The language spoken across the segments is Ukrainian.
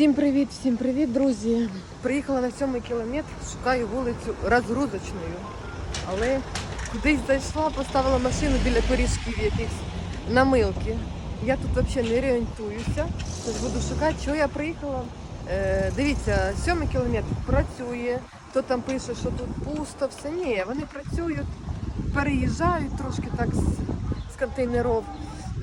Всім привіт, всім привіт, друзі. Приїхала на сьомий кілометр, шукаю вулицю розгрузочною. Але кудись зайшла, поставила машину біля корішків якихось на милки. Я тут взагалі не орієнтуюся. Тож буду шукати, чого я приїхала. Е, дивіться, сьомий кілометр працює. Хто там пише, що тут пусто, все. Ні, вони працюють, переїжджають трошки так з, з контейнерів.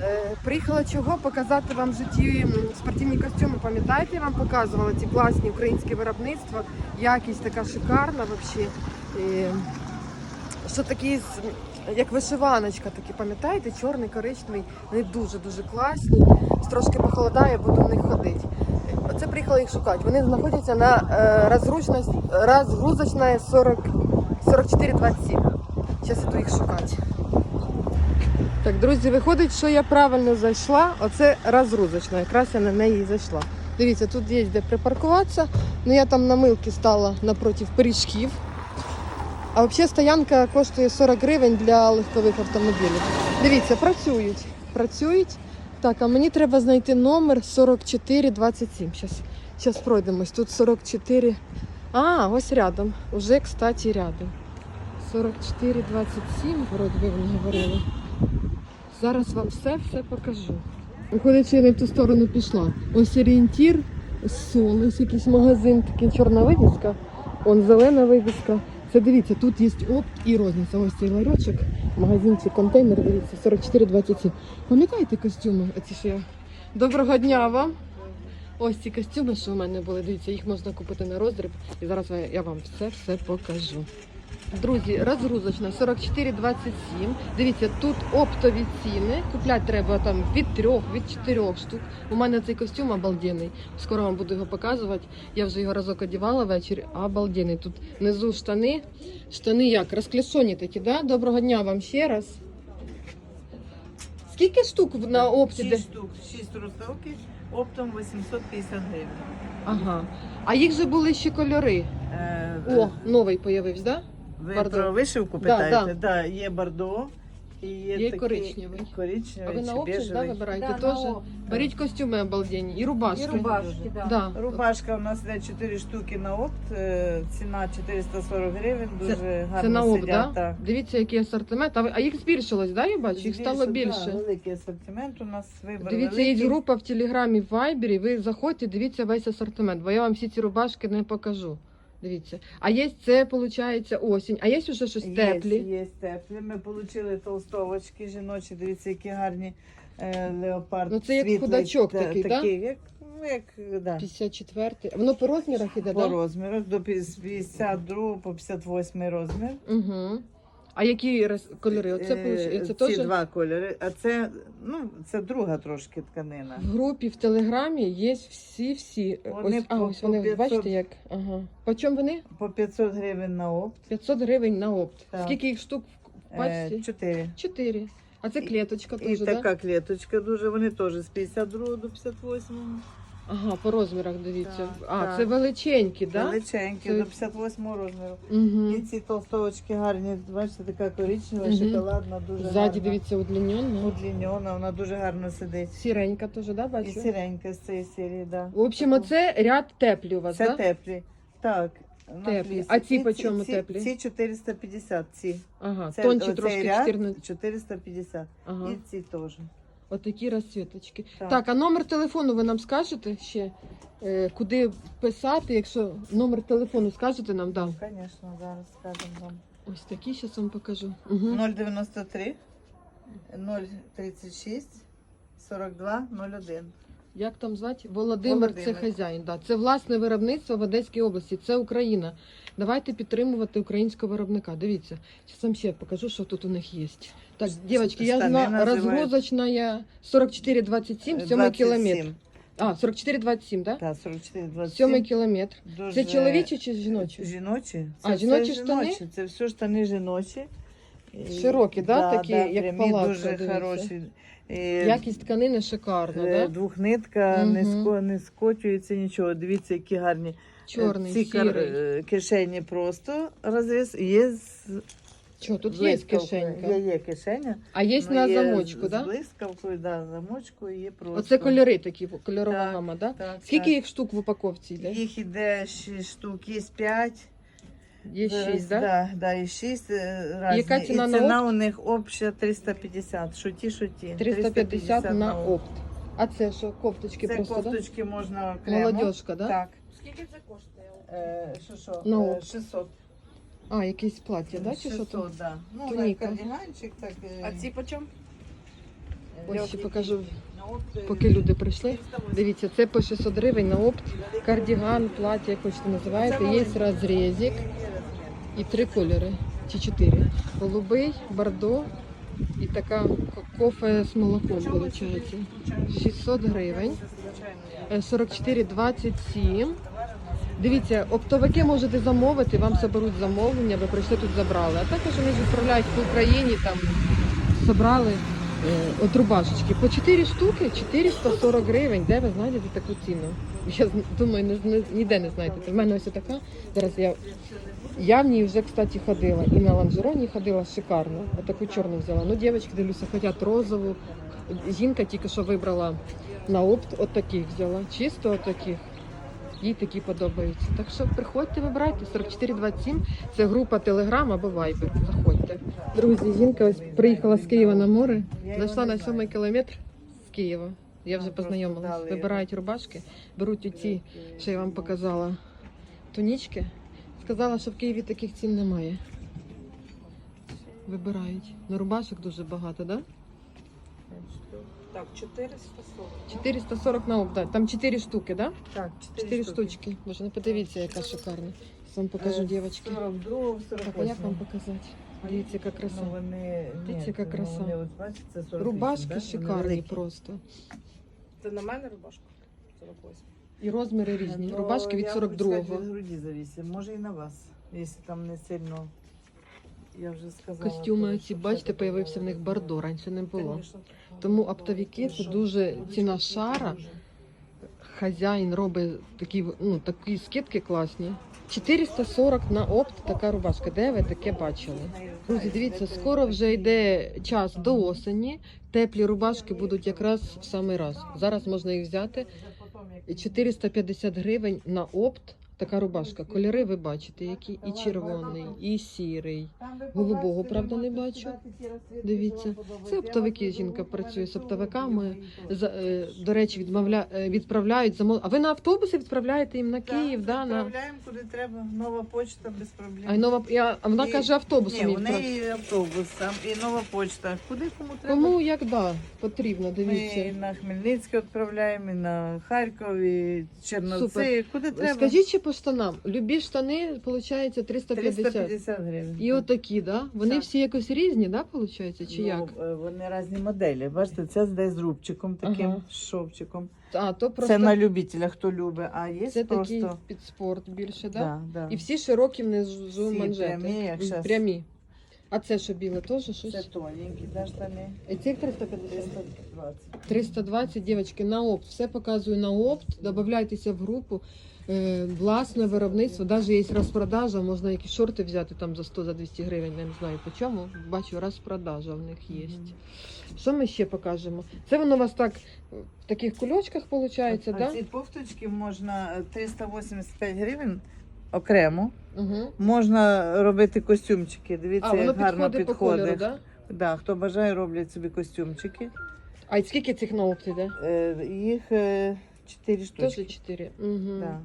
Е, Приїхала чого показати вам в житті спортивні костюми. Пам'ятаєте, я вам показувала ці класні українські виробництва, якість така шикарна взагалі. Що такі, як вишиваночка, такі, пам'ятаєте, чорний, коричневий, вони дуже-дуже класні. Трошки похолодає, буду в них ходити. Оце приїхала їх шукати. Вони знаходяться на е, розгрузочна 40, 4427. Зараз іду їх шукати. Так, друзі, виходить, що я правильно зайшла. Оце розгрузочна, якраз я на неї зайшла. Дивіться, тут є де припаркуватися. Ну я там на милки стала напроти пиріжків. А взагалі стоянка коштує 40 гривень для легкових автомобілів. Дивіться, працюють. Працюють. Так, а мені треба знайти номер 4427. Зараз, зараз пройдемось. Тут 44. А, ось рядом. Уже, кстати, рядом. 4427, вроді би вони говорили. Зараз вам все-все покажу. Виходить, що я не в ту сторону пішла. Ось орієнтір, сол, якийсь магазин, такий чорна вивіска, он зелена вивіска. Це дивіться, тут є опт і розниця. Ось цей ларьочок, магазинчик, контейнер, дивіться, 44,27. Пам'ятаєте костюми? Оці що я. Доброго дня вам! Ось ці костюми, що в мене були, дивіться, їх можна купити на роздріб. І зараз я вам все-все покажу. Друзі, розгрузочна 44,27. Дивіться, тут оптові ціни. Купляти треба там від трьох, від чотирьох штук. У мене цей костюм обалденний. Скоро вам буду його показувати. Я вже його разок одягала ввечері. Обалденний. Тут внизу штани. Штани як? Розкляшоні такі, да? Доброго дня вам ще раз. Скільки штук на опті? де- 6 штук, 6 розставки, оптом 850 гривень. Ага. А їх же були ще кольори. Е, О, новий появився, да? Ви бордо. про вишивку Да, питаєте? Да, є бордо. І є, Є такий коричневий. А ви на чи да, вибираєте Да, на теж? Беріть костюми обалденні і рубашки. І рубашки, да. Да. Рубашка у нас йде 4 штуки на опт, е, ціна 440 гривень, дуже гарно Це на опт, сидять. да? так. Дивіться, який асортимент. А, ви- а їх збільшилось, да, я бачу? Їх стало Більше, більше. Да, великий асортимент у нас вибор Дивіться, є великий. група в Телеграмі, в Вайбері. Ви заходьте, дивіться весь асортимент, бо я вам всі ці рубашки не покажу. Дивіться. А є це, виходить, осінь. А є вже щось теплі. Є, є теплі. Ми отримали толстовочки жіночі, дивіться, які гарні е, леопард. Ну, це як світлий, худачок та- такий, да? такий, як, ну, як, да. 54. Воно по розмірах іде, По так? Да? розмірах, до 52 по 58 розмір. Угу. А які роз- кольори? Оце, Е, получ- це Ці теж два кольори, а це, ну, це друга трошки тканина. в групі в Телеграмі є всі-всі. Вони Ось, а, по- ось по вони, 500. бачите як? Ага. По чому вони? По 500 гривень на опт. 500 гривень на опт. Так. Скільки їх штук в Е, пачці? Чотири. Чотири. А це І- клеточка І теж, така да? клеточка дуже, вони теж з 52 до 58. Ага, по розмірах дивіться. Так, а, так. це величенькі, так? Да? Величенькі, Це- до 58 розміру. Угу. І ці толстовочки гарні, бачите, така коричнева, Мгм. шоколадна, дуже Ззаді, гарна. дивіться, удлінена. Удлінена, вона дуже гарно сидить. Сіренька теж, да, І бачу? сіренька з цієї серії, да. В общем, оце ряд теплі у вас, Це так? Да? теплі. Так. на Теплі. флісі. А ці по чому ці, теплі? Ці 450, ці. Ага, Це, тончі оцей трошки ряд 14. 450. Ага. І ці теж. Отакі розсвіточки. Так. Так. а номер телефону ви нам скажете ще? Е, куди писати, якщо номер телефону скажете нам, да. Звісно, зараз скажемо вам. Ось такі зараз вам покажу. Угу. 093 036 42 01. Як там звати? Володимир, Володимир. це хазяїн. Да. Це власне виробництво в Одеській області, це Україна. Давайте підтримувати українського виробника. Дивіться, зараз вам ще покажу, що тут у них є. Так, дівчатки, я знаю, розгрузочна 4427, 7 кілометр. 27. А, 4427, так? Так, 44 Да? 27. 7 кілометр. Дуже... Це чоловічі чи жіночі? Жіночі. А, Це жіночі все штани? жіночі. Це все штани жіночі. І- Широкі, да, такі, як прямі, палатка, дуже дивіться. хороші. І, Якість тканини шикарна, е, да? Двохнитка, не, Мгм. ско, не скочується нічого. Дивіться, які гарні. Е, Чорний, Ці кар- сірий. е, кишені просто розріз. Є з Що, тут є блискавкою. кишенька? Є, є кишеня. А є Ну, на замочку, з да? блискавкою, да, замочкою є просто. Оце кольори такі, кольорова Так, гама, да? Так, Скільки так. їх штук в упаковці йде? Їх іде 6 штук, є 5. Є шість, да? Да, да, і 6 разні. Яка ціна і на ціна у них обща 350. Шуті, шуті. 350 на опт. опт. А це що, кофточки Це просто, кофточки можна окремо. Молодежка, да? Так. Скільки це коштує? Е, що, що? На Е, опт. 600. А, якесь плаття, да? Чи що 600, там? да. Ну, Туніка. на кардиганчик, так. е, А ці по чому? е, Ось ще покажу, На опт, е, поки люди прийшли. 480. Дивіться, це по 600 гривень на опт. Кардіган, плаття, як хочете називаєте. Є розрізик і три кольори, чи чотири. Голубий, бордо і така кофе з молоком, виходить. 600 гривень. Е, 44,27. Дивіться, оптовики можете замовити, вам заберуть замовлення, ви прийшли тут забрали. А також вони відправляють по Україні, там забрали е, от рубашечки. По 4 штуки 440 гривень. Де ви знайдете таку ціну? Я думаю, не, не, ніде не знайдете. В мене ось така. Зараз я, я в ній вже, кстати, ходила. І на лонжероні ходила шикарно. Отаку чорну взяла. Ну, дівчатки, дивлюся, хочуть розову. Жінка тільки що вибрала на опт, от таких взяла. Чисто от таких. Їй такі подобаються. Так що приходьте, вибирайте 4427. Це група Telegram або Viber. Заходьте. Друзі, жінка ось приїхала з Києва на море. Зайшла на сьомий кілометр з Києва. Я вже познайомилась. Вибирають рубашки, беруть оці, що я вам показала, тунічки. Сказала, що в Києві таких цін немає. Вибирають. На рубашок дуже багато, так? Да? Так, 440. 440 на опт. Там 4 штуки, так? Да? Так, 4, 4 штучки. Боже, не подивіться, яка шикарна. Вам покажу, Е, дівчатки. 42, Так, а як вам показати? Дивіться, яка краса. Ну, вони, Дивіться, яка ну, краса. Вони, от, бачите, це 48, Рубашки да? Шикарні великі. просто. Це на мене рубашка? 48. І розміри різні. Ну, Рубашки від я 42-го. Від груді зависить. Може і на вас, якщо там не сильно. Я вже сказала. Костюми то, ці, що бачите, все появився в них бордо, раніше не було. Конечно. Тому оптовики це дуже ціна шара. Хазяїн робить такі, ну, такі скидки класні. 440 на опт така рубашка. Де ви таке бачили? Друзі, дивіться, скоро вже йде час до осені. Теплі рубашки будуть якраз в самий раз. Зараз можна їх взяти. 450 гривень на опт. Така рубашка. Кольори ви бачите, які і червоний, і сірий. Голубого, правда, не бачу. Дивіться, це оптовики. Жінка працює з оптовиками. За- е, До речі, відмовля... е, відправляють замов. А ви на автобуси відправляєте їм на Київ, да, на Відправляємо куди треба. Нова почта без проблем. а й нова я... а вона І- каже автобусом Ні, відправ- неї автобус там і нова почта. Куди кому треба? Кому як да, потрібно, Ми дивіться. на Хмельницький відправляємо, і на Харків, і Черновці. Супер. Куди треба? Скажіть ще по штанам. Любі штани, виходить, 350. 350 гривень. І отакі, да? Вони Так. всі якось різні, да, виходить, чи Ну, як? е, Вони різні моделі. Бачите, це десь з рубчиком таким, Ага. з шовчиком. А, то просто Це на любителя, хто любить, а є це просто... такий під спорт більше, да? Да, да. І всі широкі внизу Всі манжети. прямі, як щас. Прямі. А це що біле, теж Це щось? тоненькі, да, штани. І цих 350? 320. 320, дівчатки, на опт. Все показую на опт. Добавляйтеся в групу. Е, власне виробництво, навіть є розпродажа, можна якісь шорти взяти там за 100 за 200 гривень, я не знаю по чому. Бачу, розпродажа в них є. Мгм. Що ми ще покажемо? Це воно у вас так в таких кульочках виходить, а да? ці кофточки можна е, 385 гривень окремо. Угу. Можна робити костюмчики. Дивіться, А, воно як гарно підходить по кольору, да? Да, хто бажає, роблять собі костюмчики. А скільки цих на опт іде? Е, їх е, 4 Теж штучки. 4. Угу. Да.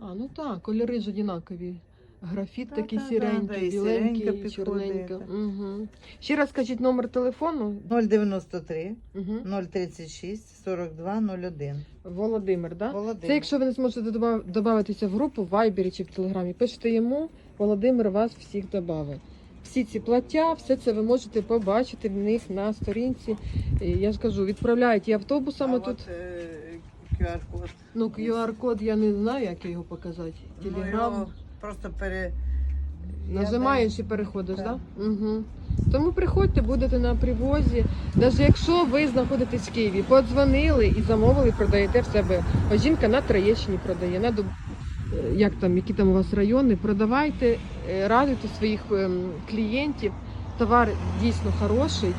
А, ну так, кольори ж однакові. Графіт такий сіренький, і біленький, сіренька і підходить. Угу. Ще раз скажіть номер телефону. 093 Угу. 036 42 01. Володимир, да? Володимир. Це якщо ви не зможете добав- додатися в групу в Вайбері чи в Телеграмі, пишете йому, Володимир вас всіх додавить. Всі ці плаття, все це ви можете побачити в них на сторінці. І Я ж кажу, відправляють і автобусами а тут. От, е, QR-код. Ну, QR-код я не знаю, як його показати. Ну, Телеграм. його просто пере... Нажимаєш і переходиш, так? Да? Угу. Тому приходьте, будете на привозі. Навіть якщо ви знаходитесь в Києві, подзвонили і замовили, продаєте в себе. Ось жінка на Троєщині продає, на Дуб... е, як там, які там у вас райони, продавайте е, радуйте своїх ем, клієнтів. Товар дійсно хороший.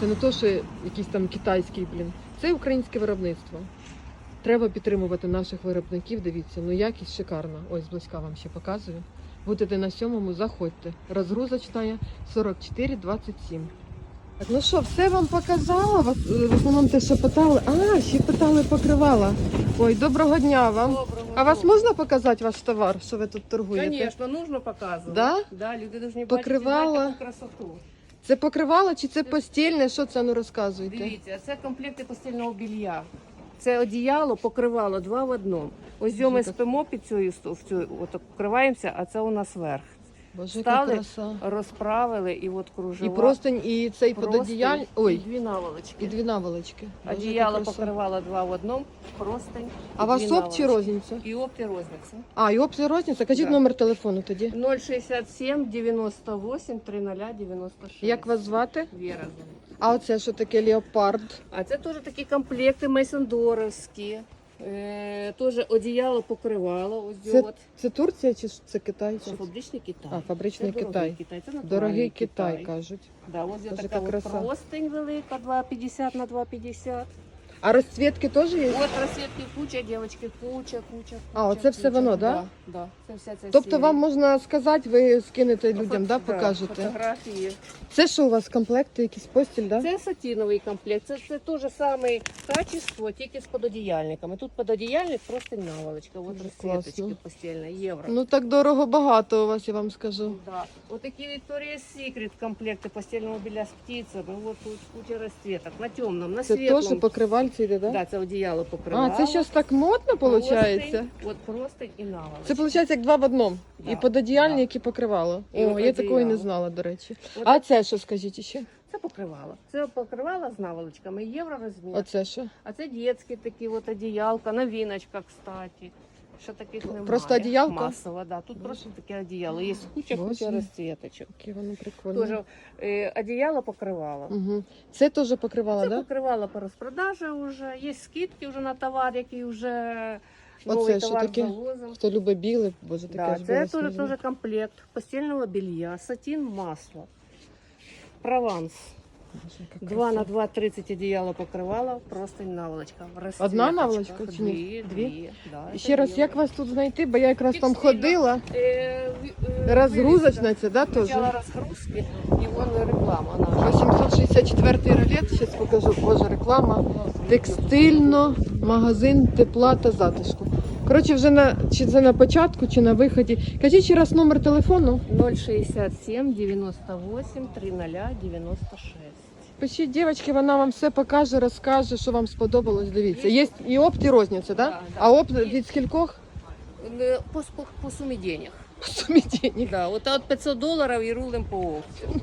Це не то, що якийсь там китайський, блін. Це українське виробництво. Треба підтримувати наших виробників. Дивіться, ну якість шикарна. Ось близька вам ще показую. Будете на сьомому, заходьте. Розгрузочна є 44,27. Так, ну що, все вам показала? Е, В основному те, що питали. А, ще питали покривала. Ой, доброго дня вам. Доброго. А вас можна показати ваш товар, що ви тут торгуєте? Конечно, нужно показувати. Да? Да, люди должны Покривало. бачити таку красоту. Це покривало чи це постільне? Що це ну розказуйте? Дивіться, це комплекти постільного білья. Це одіяло, покривало два в одному. Ось ми спимо під цю, в цю от покриваємося, а це у нас верх. Боже, яка Стали, краса. розправили і от кружева. І простинь, і цей Простинь, пододіяль. і Ой, дві наволочки. і дві наволочки. Боже, яка Одіяло краса. покривало два в одному, простинь. А у вас опт чи розниця? І опт і розниця. А, і опт і розниця. Кажіть Да. номер телефону тоді. 067 98 30 96. Як вас звати? Віра. А оце що таке леопард? А це теж такі комплекти мейсондоровські. Е, теж одіяло покривало. Ось Це, от. це Турція чи це Китай? Це фабричний Китай. А, фабричний це Китай. Дорогий Китай. Це натуральний Дорогий Китай, кажуть. Да, ось є така яка от краса. простень велика, 2,50 на 2,50. А розцвітки теж є? От розсвітки куча, дівчатки, куча, куча, А, оце все воно, да? Да, да. Це вся ця Тобто серія. вам можна сказати, ви скинете людям, да, покажете. Фотографії. Це що у вас комплекти, якісь постіль, да? Це сатіновий комплект. Це, це те ж саме качество, тільки з пододіяльниками. Тут пододіяльник просто наволочка. От Дуже розсвіточки класно. постільна, євро. Ну так дорого багато у вас, я вам скажу. Да. Вот такие Victoria's Secret комплекты постельного белья с птицами. Вот тут куча расцветок. На темном, на Це светлом. теж покривальці йде, да? Да, це одіяло покривало. А, це щось так модно виходить? От простынь і наволочка. Це виходить як два в одному. Да, І пододіяльні, да. і покривало. І О, я такої не знала, до речі. От А це що скажіть ще? Це покривало. Це покривало з наволочками, євро розмір. Оце що? А це дітські такі от одіялка, новіночка, кстати. Що таких немає. Просто одіялко? Масово, да. Тут просто таке одіяло. Є куча, Боже. куча розцветочок. Яке воно прикольне. Тоже е, одіяло покривало. Угу. Це теж покривало, Це да? покривало по розпродажі вже. Є скидки вже на товар, який вже Оце новий що товар таке? завозом. Хто любить біле, боже, таке Да, ж це теж комплект постільного белья, сатін, масло. Прованс. Боже, яка 2 краса. на 2 30 одіяло покривало, просто наволочка. Одна наволочка чи ні? Дві, Дві? Да, ще раз, як вас тут знайти, бо я якраз там ходила. Е, е, Розгрузочна це, да, теж? Спочатку розгрузки, і вон реклама наша. 864 ролет, зараз покажу, боже, реклама. Текстильно, магазин тепла та затишку. Коротше, вже на чи це на початку, чи на виході. Кажіть ще раз номер телефону. 067 98 30 96. Пишіть, дівчатки, вона вам все покаже, розкаже, що вам сподобалось. Дивіться. Є і опт, і розниця, да? Да, да. А опт від скількох? Е, По, по, по сумі денег. По сумі денег. Да, от от 500 доларів і рулим по опцію.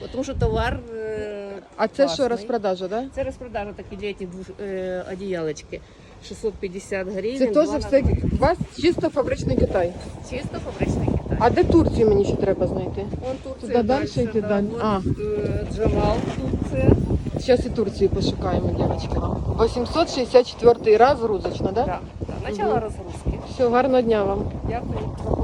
Бо Тому що товар е, А це що, класний. розпродажа, да? Це розпродажа такі цих двох е, одіялочки. 650 гривень. Це теж все у вас чисто фабричний Китай. Чисто фабричний Китай. А де Турцію мені ще треба знайти? Вон Турція Туди далі дальше, йти да. далі? А. е, Джамал Турція. Зараз і Турцію пошукаємо, дівчатки. 864 раз грузочна, да? Да. Да. Начало розгрузки. Все, гарного дня вам. Дякую.